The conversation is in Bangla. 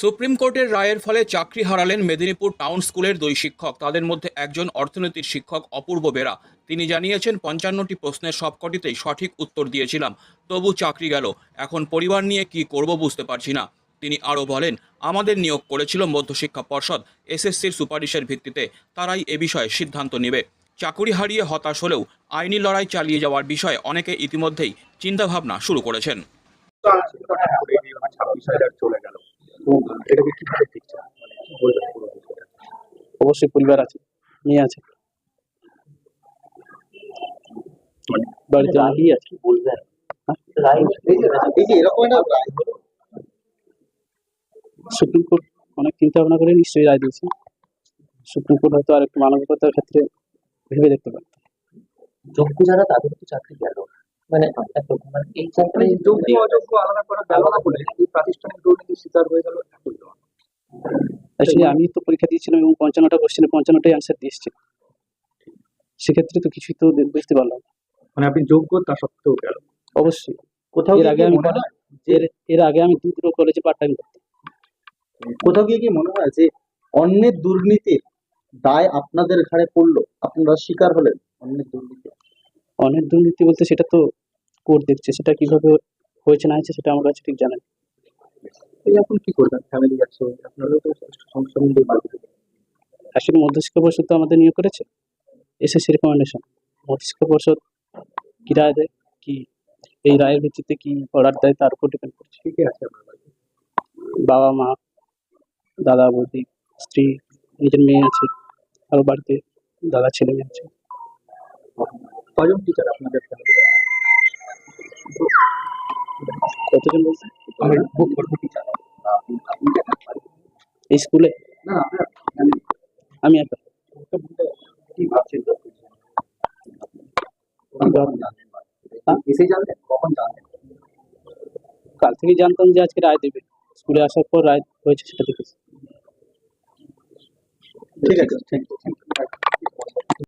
সুপ্রিম কোর্টের রায়ের ফলে চাকরি হারালেন মেদিনীপুর টাউন স্কুলের দুই শিক্ষক। তাদের মধ্যে একজন অর্থনীতির শিক্ষক, অপূর্ব বেরা। তিনি জানিয়েছেন, পঞ্চান্নটি প্রশ্নের সবকটিতেই সঠিক উত্তর দিয়েছিলাম। তবু চাকরি গেল। এখন পরিবার নিয়ে কি করব বুঝতে পারছি না। তিনি আরও বলেন, আমাদের নিয়োগ করেছিল মধ্যশিক্ষা পর্ষদ, এসএসসির সুপারিশের ভিত্তিতে। তারাই এ বিষয়ে সিদ্ধান্ত নেবে। চাকুরি হারিয়ে হতাশ হলেও আইনি লড়াই চালিয়ে যাওয়ার বিষয়ে অনেকে ইতিমধ্যেই চিন্তাভাবনা শুরু করেছেন। এটাকে কীভাবে দেখছেন মানে? অবশ্যই পরিবার আছে মেয়ে আছে। বাড়িতে মেয়ে আছে। বলবেন? হ্যাঁ? সুপ্রিম কোর্ট অনেক চিন্তা ভাবনা করে নিশ্চয়ই রায় দিয়েছে। সুপ্রিম কোর্ট হয়তো আর একটু মানবিকতার ক্ষেত্রে ভেবে দেখতে পারে যোগ্য যারা তাদের তো চাকরি গেল। মানে মানে এই চাকরি মানে যোগ্য অযোগ্য আলাদা করা গেল না বলে এই প্রাতিষ্ঠানিক শিকার হয়ে গেল তো। আমি তো পরীক্ষা দিয়েছিলাম এবং পঞ্চান্নটা কোশ্চেনে পঞ্চান্নটাই অ্যান্সার দিয়ে এসেছি সেক্ষেত্রে তো কিছুই তো বুঝতে পারলাম না। মানে আপনি যোগ্য তা সত্ত্বেও গেল। অবশ্যই। কোথাও এর আগে আমি এর এর আগে আমি দু দুটো কলেজে পার্ট টাইম করতাম। কোথাও গিয়ে কি মনে হয় যে অন্যের দুর্নীতির দায় আপনাদের ঘাড়ে পড়ল? আপনারা শিকার হলেন অন্যের দুর্নীতি। অনেক দুর্নীতি বলতে সেটা তো কোর্ট দেখছে। সেটা কীভাবে হয়েছে না হয়েছে সেটা আমার কাছে ঠিক জানা নেই। এখন কি করবেন? ফ্যামিলি আছে আপনারও তো সমস্যা মধ্যে বাড়বে আসলে মধ্যশিক্ষা পর্ষদ তো আমাদের নিয়োগ করেছে। এসএসসি রেকমেন্ডেশন মধ্যশিক্ষা পর্ষদ কি রায় দেয়? কি এই রায়ের ভিত্তিতে কি অর্ডার দেয় তার উপর ডিপেন্ড করছে। ঠিকই আছে বাবা মা দাদা বৌদি স্ত্রী নিজের মেয়ে আছে আরও বাড়িতে দাদা ছেলে মেয়ে আছে। কজন টিচার আপনাদের কতজন বলছে টিচার স্কুলে? আমি? হ্যাঁ? কাল থেকে জানতাম যে আজকে রায় দেবে। স্কুলে আসার পর রায় হয়েছে সেটা দেখেছি। ঠিক আছে থ্যাংক ইউ